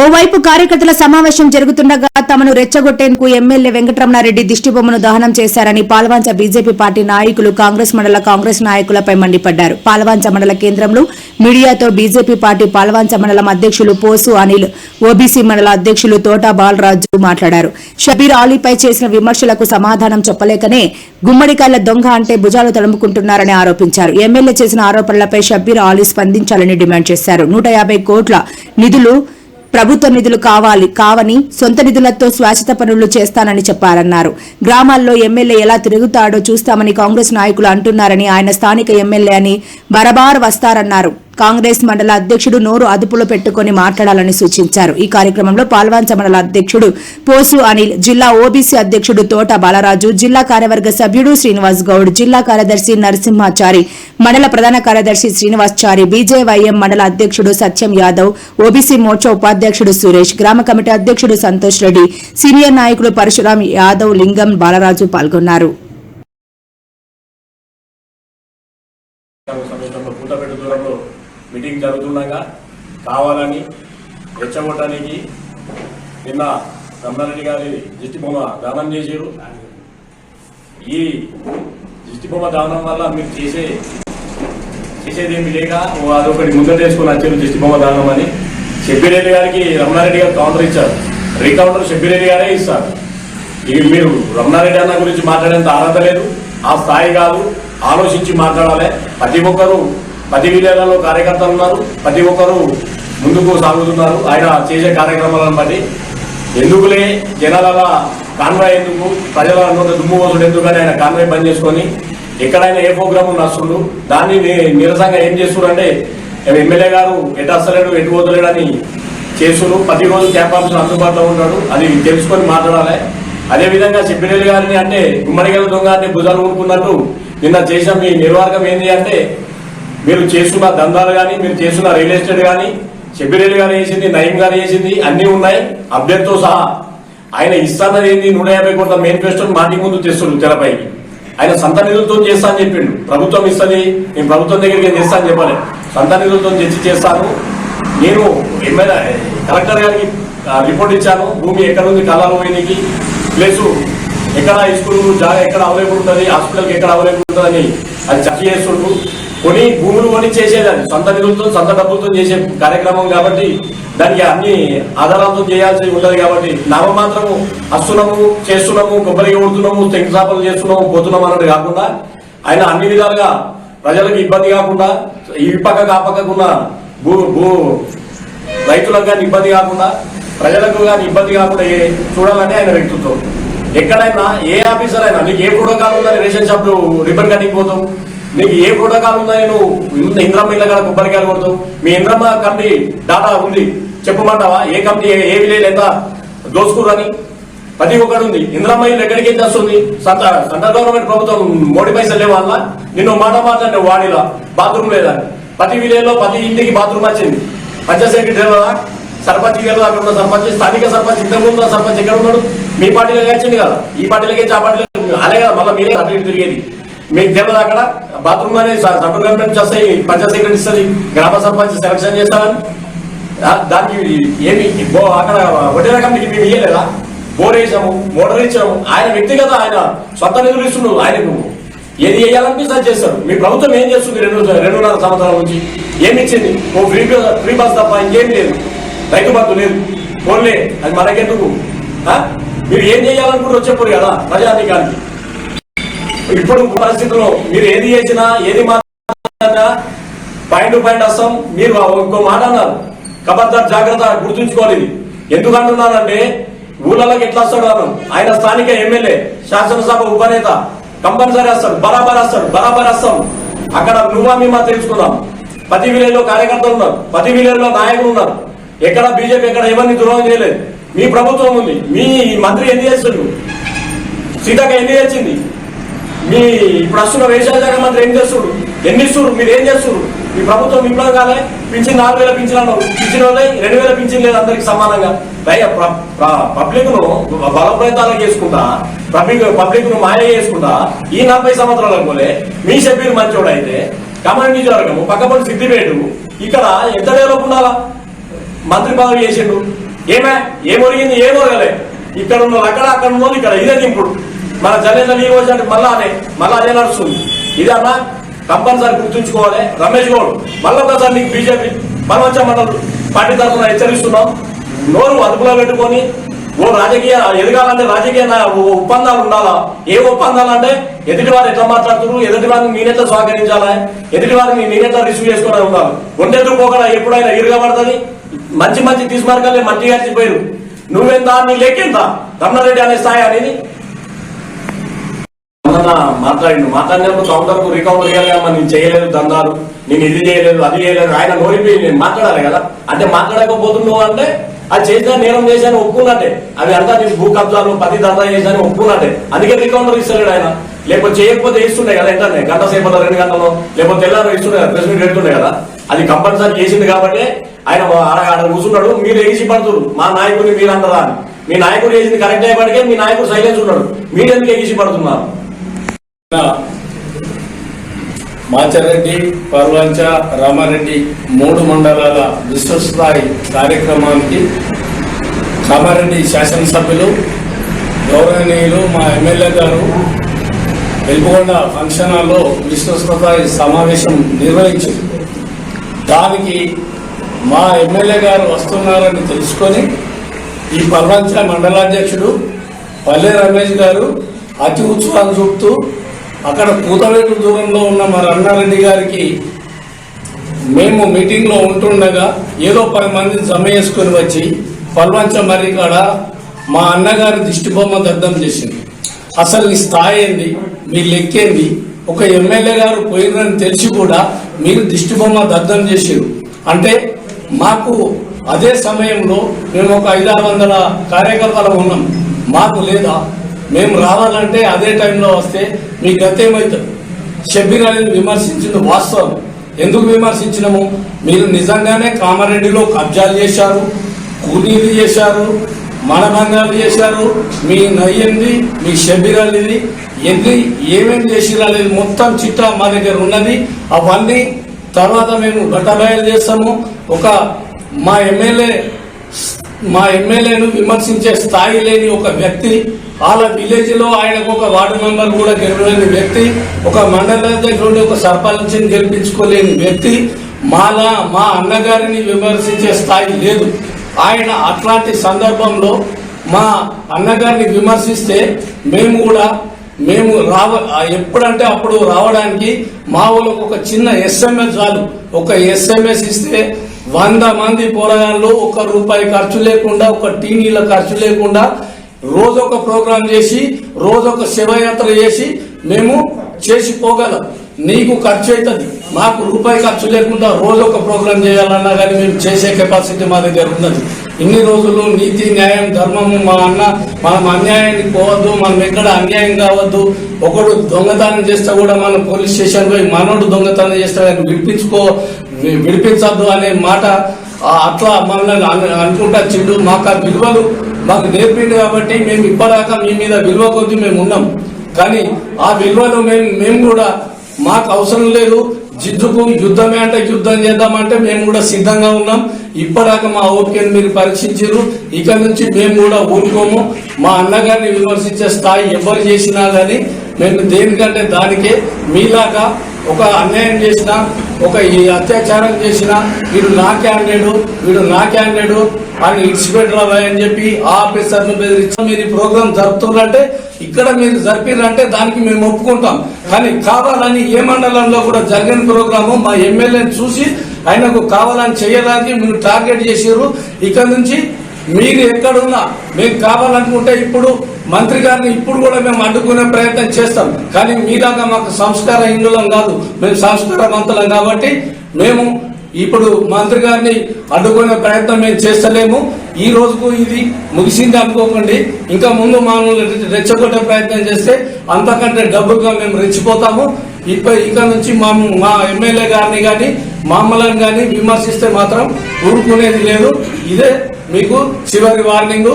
ఓవైపు కార్యకర్తల సమావేశం జరుగుతుండగా తమను రెచ్చగొట్టేందుకు ఎమ్మెల్యే వెంకటరమణారెడ్డి దిష్టిబొమ్మను దహనం చేశారని పాల్వాంచ బీజేపీ పార్టీ నాయకులు కాంగ్రెస్ మండల కాంగ్రెస్ నాయకులపై మండిపడ్డారు. పాల్వాంచ మండల కేంద్రంలో మీడియాతో బీజేపీ పార్టీ పాల్వాంచ మండలం అధ్యక్షులు పోసు అనిల్ ఓబీసీ మండల అధ్యక్షులు తోటా బాలరాజు మాట్లాడారు. షబీర్ ఆలీపై చేసిన విమర్శలకు సమాధానం చెప్పలేకనే గుమ్మడికాయల దొంగ అంటే భుజాలు తడుముకుంటున్నారని ఆరోపించారు. ఎమ్మెల్యే చేసిన ఆరోపణలపై షబీర్ ఆలీ స్పందించాలని డిమాండ్ చేశారు. నూట యాభై కోట్ల నిధులు ప్రభుత్వ నిధులు కావాలి కావని సొంత నిధులతో శాశ్వత పనులు చేస్తానని చెప్పారన్నారు. గ్రామాల్లో ఎమ్మెల్యే ఎలా తిరుగుతాడో చూస్తామని కాంగ్రెస్ నాయకులు అంటున్నారని ఆయన స్థానిక ఎమ్మెల్యే అని బరబార్ వస్తారన్నారు. కాంగ్రెస్ మండల అధ్యక్షుడు నోరు అదుపులో పెట్టుకుని మాట్లాడాలని సూచించారు. ఈ కార్యక్రమంలో పాల్వాంచ మండల అధ్యక్షుడు పోసు అనిల్ జిల్లా ఓబీసీ అధ్యక్షుడు తోట బాలరాజు జిల్లా కార్యవర్గ సభ్యుడు శ్రీనివాస్ గౌడ్ జిల్లా కార్యదర్శి నరసింహాచారి మండల ప్రధాన కార్యదర్శి శ్రీనివాస్ చారి బీజేవైఎం మండల అధ్యక్షుడు సత్యం యాదవ్ ఓబీసీ మోర్చా ఉపాధ్యక్షుడు సురేష్ గ్రామ కమిటీ అధ్యక్షుడు సంతోష్ రెడ్డి సీనియర్ నాయకులు పరశురాం యాదవ్ లింగం బాలరాజు పాల్గొన్నారు సమయంలో పూతపెట్టు దూరంలో మీటింగ్ జరుగుతుండగా కావాలని రెచ్చగొట్టడానికి నిన్న రమణారెడ్డి గారి దిష్టి బొమ్మ దానం చేశారు. ఈ దిష్టి బొమ్మ దానం వల్ల మీరు చేసే చేసేదేమి లేక ఓ అదొకటి ముందటేసుకుని వచ్చారు దిష్టి బొమ్మ దానం అని. షబ్బిరెడ్డి గారికి రమణారెడ్డి గారు కౌంటర్ ఇచ్చారు. రీకౌంటర్ షబ్బిరెడ్డి గారే ఇస్తారు. ఇవి మీరు రమణారెడ్డి అన్న గురించి మాట్లాడేంత అర్హత లేదు. ఆ స్థాయి కాదు. ఆలోచించి మాట్లాడాలి. ప్రతి ఒక్కరు ప్రతి విలేజ్లలో కార్యకర్తలు ఉన్నారు. ప్రతి ఒక్కరు ముందుకు సాగుతున్నారు. ఆయన చేసే కార్యక్రమాలను బట్టి. ఎందుకులే జనాల కాన్వాయ్ ఎందుకు? ప్రజల దుమ్ము పోసుడు ఎందుకని ఆయన కాన్వాయ్ బంద్ చేసుకొని ఎక్కడైనా ఏ ప్రోగ్రామ్ నడుస్తుండ్రు దాన్ని నిరసంగా నీరసంగా ఏం చేస్తున్నారు ఎమ్మెల్యే గారు ఎటు వస్తలేడు ఎటు పోతలేడు అని చేస్తున్నారు ప్రతిరోజు క్యాంప్ ఆఫీసర్ అందుబాటులో ఉంటాడు. అది తెలుసుకొని మాట్లాడాలి. అదే విధంగా చెప్పినల్లి గారిని అంటే గుమ్మడిగల దొంగ అంటే భుజాలు ఊరుకున్నట్టు నిన్న చేసిన మీ నిర్వాహకం ఏంటి అంటే మీరు చేస్తున్న దందాలు కానీ మీరు చేస్తున్న రియల్ ఎస్టేట్ కానీ షబ్బిరెడ్డి గారు వేసింది నయం గారు వేసింది అన్ని ఉన్నాయి. అభ్యర్థితో సహా. ఆయన ఇస్తానది ఏంది? నూట యాభై కోట్ల మేనిఫెస్టో మాటి ముందు తెస్తుండ్రు తెరపైకి. ఆయన సొంత నిధులతో చేస్తా అని చెప్పిండు. ప్రభుత్వం ఇస్తుంది నేను ప్రభుత్వం దగ్గరికి నేను చేస్తా అని చెప్పాలి. సొంత నిధులతో తెచ్చి చేస్తాను. నేను ఎమ్మెల్యే కలెక్టర్ గారికి రిపోర్ట్ ఇచ్చాను. భూమి ఎక్కడ ఉంది కళాలు పోయినకి. ప్లేస్ ఎక్కడ హై స్కూల్ జాగా ఎక్కడ అవైలబుల్ ఉంటుంది హాస్పిటల్కి ఎక్కడ అవైలబుల్ ఉంటుంది అని అది చర్చ చేస్తుండ్రు. కొని భూములు కొని చేసేదాన్ని సొంత నిధులతో సొంత డబ్బులతో చేసే కార్యక్రమం కాబట్టి దానికి అన్ని ఆధారాలతో చేయాల్సి ఉండదు కాబట్టి నామ మాత్రము అస్తున్నాము చేస్తున్నాము కొబ్బరి కొడుతున్నాము శంకుస్థాపనలు చేస్తున్నాము పోతున్నాము అన్నది కాకుండా ఆయన అన్ని విధాలుగా ప్రజలకు ఇబ్బంది కాకుండా ఈ పక్క ఆ పక్కకున్న భూ భూ రైతులకు కానీ ఇబ్బంది కాకుండా ప్రజలకు కానీ ఇబ్బంది కాకుండా చూడాలని ఆయన వ్యక్తిత్వం. ఎక్కడైనా ఏ ఆఫీసర్ అయినా నీకు ఏ ప్రోటోకాల్ ఉందని రేషన్ షాప్ రిబ్బన్ కటింగ్ పోతావు నీకు ఏ ప్రోటోకాల్ ఉందని నువ్వు? ఇంత ఇంద్రమ్మ ఇళ్ళ కాడ కొబ్బరికాయలు కొడతావు. మీ ఇంద్రమ్మ కంపెనీ డాటా ఉంది. చెప్పమంటావా? ఏ కంపెనీ ఏ- విలేజ్ ఎంత దోసుకురని ప్రతి ఒక్కడు ఉంది. ఇంద్రమ్మ ఇల్లు ఎక్కడికి ఎంత వస్తుంది సంత సెంట్రల్ గవర్నమెంట్ ప్రభుత్వం మోడీ పైసలు లేవు అలా? నిన్ను మాట మాట్లాడే వాడిలా? బాత్రూమ్ లేదా? ప్రతి విలేజ్లో ప్రతి ఇంటికి బాత్రూమ్ వచ్చింది. పంచాయత్ సెక్రటరీ సర్పంచ్ గారు అక్కడ ఉన్న సర్పంచ్ స్థానిక సర్పంచ్ ఇంత ముందు సర్పంచ్ ఎక్కడ ఉన్నాడు? మీ పార్టీలోకి వచ్చింది కదా. ఈ పార్టీలోకి ఆ పార్టీలో అలాగే మళ్ళీ మీరే అటు తిరిగేది. మీకు తెలియదు అక్కడ బాత్రూమ్ అనేది సెంట్రల్ గవర్నమెంట్ చేస్తాయి పంచాయత్ సెక్రటరీ ఇస్తుంది గ్రామ సర్పంచ్ సెలక్షన్ చేస్తారని దానికి ఏమి అక్కడ వడ్డీ రకంకి మేము ఇయ్యలేదా? బోర్ వేసాము మోటార్ ఇచ్చాము. ఆయన వ్యక్తిగత ఆయన సొంత నిధులు ఇస్తున్నాడు ఆయనకు ఏది వేయాలనిపిస్తే అది చేస్తారు మీ ప్రభుత్వం ఏం చేస్తుంది రెండు రెండున్నర సంవత్సరాల నుంచి? ఏమి ఇచ్చింది? ఓ ఫ్రీ ఫ్రీ బస్ తప్ప ఇంకేం లేదు. రైతు బంధు లేదు. ఫోన్లే అది మనకెందుకు? ఆ? మీరు ఏం చేయాలనుకుంటారో చెప్పరు కదా ప్రజాధికారికి ఇప్పుడు పరిస్థితుల్లో మీరు ఏది చేసినా ఏది మాట్లాడినా పాయింట్ టు పాయింట్ వస్తాం. మీరు ఇంకో మాట అన్నారు. కబద్దార్ జాగ్రత్త గుర్తుంచుకోవాలి ఎందుకంటున్నానంటే ఎందుకు అంటున్నానంటే ఊళ్ళలోకి ఎట్లా వస్తాడు అన్నాం? ఆయన స్థానిక ఎమ్మెల్యే శాసనసభ ఉపనేత కంపల్సరీ వస్తాడు బరాబర్ వస్తాడు బరాబర్ వస్తాం. అక్కడ నువ్వా మేమా తెలుసుకున్నాం పది విలేజ్ కార్యకర్తలు ఉన్నారు పది విలేజ్ నాయకులు ఉన్నారు. ఎక్కడ బీజేపీ ఎక్కడ ఎవరిని ద్రోహం చేయలేదు. మీ ప్రభుత్వం ఉంది. మీ మంత్రి ఎన్ని చేస్తుండ్రు సీతక్క ఎన్ని చేసింది? మీ ఇప్పుడు వస్తున్న వ్యవసాయ శాఖ మంత్రి ఏం చేస్తుడు ఎన్ని ఇస్తుడు మీరు ఏం చేస్తుడు మీ ప్రభుత్వం విప్లవం కాలే పింఛన్ నాలుగు వేల పింఛన్ అన్నావు పింఛన్ వాళ్ళే రెండు వేల పింఛన్ లేదు అందరికి సమానంగా. పబ్లిక్ను బలప్రయత్నాలు చేసుకుంటా పబ్లిక్ పబ్లిక్ను మాయ చేసుకుంటా ఈ నలభై సంవత్సరాలకు పోలే మీ షబీర్ మంచోడు అయితే కమాండ్ నియోజకవర్గము పక్కపడి సిద్దిపేట ఇక్కడ ఎంత డెవలప్ ఉండాలా? మంత్రి పదవి చేసిండు. ఏమే? ఏం ఒరిగింది ఏం ఇక్కడ ఉన్న అక్కడ అక్కడ ఉన్నది ఇక్కడ ఇదే దింపుడు. మన జనేంద్ర ఈ రోజు అంటే మళ్ళా అదే మళ్ళా అదే నడుస్తుంది. ఇది అన్న కంపల్సరీ గుర్తుంచుకోవాలి. రమేష్ గౌడ్ మళ్ళీ ఒకసారి నీకు బీజేపీ మనవచ్చ మండలం పార్టీ తరఫున హెచ్చరిస్తున్నాం. నోరు అదుపులో పెట్టుకొని ఓ రాజకీయ ఎదగాలంటే రాజకీయ నా- ఒప్పందాలు ఉండాలా? ఏ ఒప్పందాలు అంటే ఎదుటి వారు ఎట్లా మాట్లాడుతున్నారు? ఎదుటి వారిని నేనెట్లా సహకరించాలా ఎదుటి వారిని నేనెట్లా రిసీవ్ చేసుకుని ఉండాలి ఒంటెదురు పోకడా ఎప్పుడైనా ఇరగబడుతుంది మంచి మంచి తీసుమార్గాలే మంచిగా పోయారు నువ్వెంత నీ లెక్కిందా రమణారెడ్డి అనే స్థాయి అనేది మొన్న మాట్లాడిండు? మాట్లాడినప్పుడు కౌంటర్కు రికవర్ చేయాలి కదా నేను చేయలేదు దందాలు నేను ఇది చేయలేదు అది చేయలేదు ఆయన నోరిపోయి నేను మాట్లాడాలి కదా? అంటే మాట్లాడకపోతున్నావు అంటే అది చేసిన నేరం చేశాను ఒప్పుకున్నట్టే. అవి అంతా నీ భూ కబ్జాలు పది దందా చేశాను ఒప్పుకున్నట్టే. అందుకే రికౌంటర్ ఇస్తలేడు ఆయన. లేకపోతే చేయకపోతే ఇస్తుండే కదా ఏంటంటే గంట సేపట్లో రెండు గంటలు లేకపోతే తెల్లారు ఇస్తుండే కదా ప్రెస్ మీట్ పెడుతుండే కదా? అది కంపల్సరీ చేసింది కాబట్టి ఆయన ఆడ ఆడ కూర్చున్నాడు. మీరు ఎగిసి పడుతున్నారు మా నాయకుడిని మీరు అంటారా అని. మీ నాయకుడు చేసింది కరెక్ట్ అయ్యేపటికే మీ నాయకుడు సైలెన్స్ ఉన్నాడు. మీరు ఎందుకు ఎగిసి పడుతున్నారు? మాచారెడ్డి పర్వంచ రామారెడ్డి మూడు మండలాల విశ్వస్థాయి కార్యక్రమానికి కామారెడ్డి శాసనసభ్యులు గౌరవనీయులు మా ఎమ్మెల్యే గారు వెలుపుకొండ ఫంక్షన్ హాల్లో విశ్వస్థాయి సమావేశం నిర్వహించింది దానికి మా ఎమ్మెల్యే గారు వస్తున్నారని తెలుసుకొని ఈ పర్వంచ మండలాధ్యక్షుడు పల్లె రమేష్ గారు అతి ఉత్సాహం చూపుతూ అక్కడ పూతవేటు దూరంలో ఉన్న మా రమణారెడ్డి గారికి మేము మీటింగ్లో ఉంటుండగా ఏదో పది మంది సమయేసుకొని వచ్చి పల్వంచ మరి కాడ మా అన్నగారి దిష్టిబొమ్మ దగ్ధం చేసింది. అసలు నీ స్థాయి ఏంది? మీ లెక్కేంది? ఒక ఎమ్మెల్యే గారు పోయినని తెలిసి కూడా మీరు దిష్టిబొమ్మ దగ్ధం చేసారు అంటే మాకు అదే సమయంలో మేము ఒక ఐదారు వందల కార్యకర్తలు ఉన్నాం. మాకు లేదా? మేము రావాలంటే అదే టైంలో వస్తే మీ గతేమవుతుంది షబ్బీర్ అలీని విమర్శించింది వాస్తవం. ఎందుకు విమర్శించినాము? మీరు నిజంగానే కామారెడ్డిలో కబ్జాలు చేశారు కూలీలు చేశారు మనభంగాలు చేశారు మీ నయ్యంది మీ షబ్బీర్ అలీది ఎన్ని ఏమేమి చేసిరు అనేది మొత్తం చిట్టా మా దగ్గర ఉన్నది. అవన్నీ తర్వాత మేము గట్టబయలు చేస్తాము. ఒక మా ఎమ్మెల్యే మా ఎమ్మెల్యేను విమర్శించే స్థాయి లేని ఒక వ్యక్తి వాళ్ళ విలేజ్లో ఆయనకు ఒక వార్డు మెంబర్ కూడా గెలవలేని వ్యక్తి ఒక మండల అధ్యక్షుడు ఒక సర్పంచ్ని గెలిపించుకోలేని వ్యక్తి మాలా మా అన్నగారిని విమర్శించే స్థాయి లేదు. ఆయన అట్లాంటి సందర్భంలో మా అన్నగారిని విమర్శిస్తే మేము కూడా మేము రావ ఎప్పుడంటే అప్పుడు రావడానికి మా వాళ్ళకు ఒక చిన్న ఎస్ఎంఎస్ చాలు. ఒక ఎస్ఎంఎస్ ఇస్తే వంద మంది పోరాళ్ళు ఒక రూపాయి ఖర్చు లేకుండా ఒక టీవీల ఖర్చు లేకుండా రోజు ఒక ప్రోగ్రాం చేసి రోజు ఒక శివయాత్ర చేసి మేము చేసిపోగలం నీకు ఖర్చు అవుతుంది మాకు రూపాయి ఖర్చు లేకుండా రోజు ఒక ప్రోగ్రాం చేయాలన్నా కానీ మేము చేసే కెపాసిటీ మా దగ్గర ఉన్నది. ఇన్ని రోజులు నీతి న్యాయం ధర్మము మా అన్న మనం అన్యాయానికి పోవద్దు మనం ఎక్కడ అన్యాయం కావద్దు. ఒకడు దొంగతనం చేస్తే కూడా మనం పోలీస్ స్టేషన్ పోయి మనోడు దొంగతనం చేస్తే ఆయన విడిపించుకో వి- విడిపించద్దు అనే మాట అట్లా మనల్ని అనుకుంటా చెడు. మాకు ఆ విలువలు మాకు నేర్పిండు కాబట్టి మేము ఇప్పటిదాకా మీ మీద విలువ కొద్ది మేము ఉన్నాం. కానీ ఆ విలువను మేము మేము కూడా మాకు అవసరం లేదు. జిద్దుకు యుద్ధమే అంటే యుద్ధం చేద్దామంటే మేము కూడా సిద్ధంగా ఉన్నాం. ఇప్పటిదాకా మా ఓపికను మీరు పరీక్షించారు ఇక నుంచి మేము కూడా ఊరుకోము. మా అన్నగారిని విమర్శించే స్థాయి ఎవరు చేసినా కానీ మేము దేనికంటే దానికే మీలాగా ఒక అన్యాయం చేసిన ఒక ఈ అత్యాచారం చేసిన వీడు నా క్యాండిడేట్ వీడు నా క్యాండిడేట్ అని ఇడిచిపెట్టరా అని చెప్పి ఆ ఆఫీసర్ను బెదిరించి మీరు ఈ ప్రోగ్రామ్ జరుపుతున్నారంటే ఇక్కడ మీరు జరిపినంటే దానికి మేము ఒప్పుకుంటాం. కానీ కావాలని ఏ మండలంలో కూడా జరిగిన ప్రోగ్రాము మా ఎమ్మెల్యేని చూసి ఆయనకు కావాలని చేయడానికి మీరు టార్గెట్ చేసారు ఇక్కడ నుంచి మీరు ఎక్కడున్నా మేము కావాలనుకుంటే ఇప్పుడు మంత్రి గారిని ఇప్పుడు కూడా మేము అడ్డుకునే ప్రయత్నం చేస్తాం. కానీ మీలాగా మాకు సంస్కార హిందులం కాదు. మేము సంస్కారవంతులం కాబట్టి మేము ఇప్పుడు మంత్రి గారిని అడ్డుకునే ప్రయత్నం మేము చేస్తలేము. ఈ రోజుకు ఇది ముగిసింది అనుకోకండి. ఇంకా ముందు మమ్మల్ని రెచ్చగొట్టే ప్రయత్నం చేస్తే అంతకంటే డబ్బుగా మేము రెచ్చిపోతాము. ఇప్ప ఇక నుంచి మా మా ఎమ్మెల్యే గారిని కానీ మామలను కానీ విమర్శిస్తే మాత్రం ఊరుకునేది లేదు. ఇదే మీకు చివరి వార్నింగ్.